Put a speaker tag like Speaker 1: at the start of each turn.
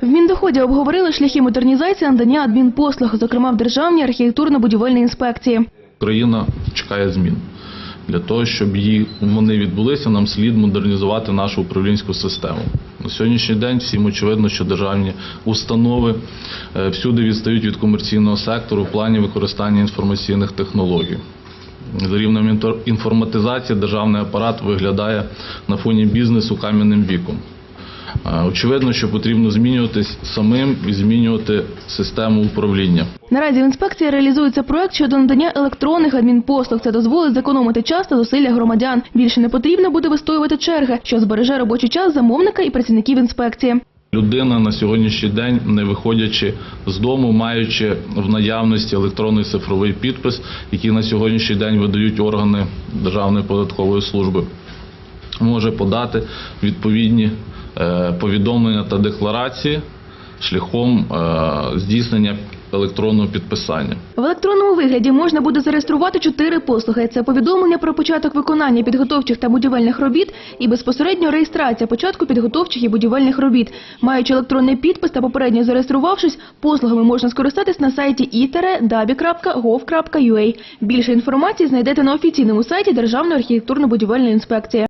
Speaker 1: В Міндоході обговорили шляхи модернізації надання адмінпослуг, зокрема в Державній архітектурно-будівельній інспекції.
Speaker 2: Україна чекає змін. Для того, щоб її, вони відбулися, нам слід модернізувати нашу управлінську систему. На сьогоднішній день всім очевидно, що державні установи е, всюди відстають від комерційного сектору в плані використання інформаційних технологій. За рівнем інформатизації державний апарат виглядає на фоні бізнесу кам'яним віком. Очевидно, що потрібно змінюватись самим і змінювати систему управління.
Speaker 1: Наразі в інспекції реалізується проект щодо надання електронних адмінпослуг. Це дозволить зекономити час та зусилля громадян. Більше не потрібно буде вистоювати черги, що збереже робочий час замовника і працівників інспекції.
Speaker 2: Людина на сьогоднішній день, не виходячи з дому, маючи в наявності електронний цифровий підпис, який на сьогоднішній день видають органи Державної податкової служби, може подати відповідні е, повідомлення та декларації шляхом е, здійснення електронного підписання.
Speaker 1: В електронному вигляді можна буде зареєструвати чотири послуги. Це повідомлення про початок виконання підготовчих та будівельних робіт і безпосередньо реєстрація початку підготовчих і будівельних робіт. Маючи електронний підпис та попередньо зареєструвавшись, послугами можна скористатись на сайті itere.dabi.gov.ua. Більше інформації знайдете на офіційному сайті Державної архітектурно-будівельної інспекції.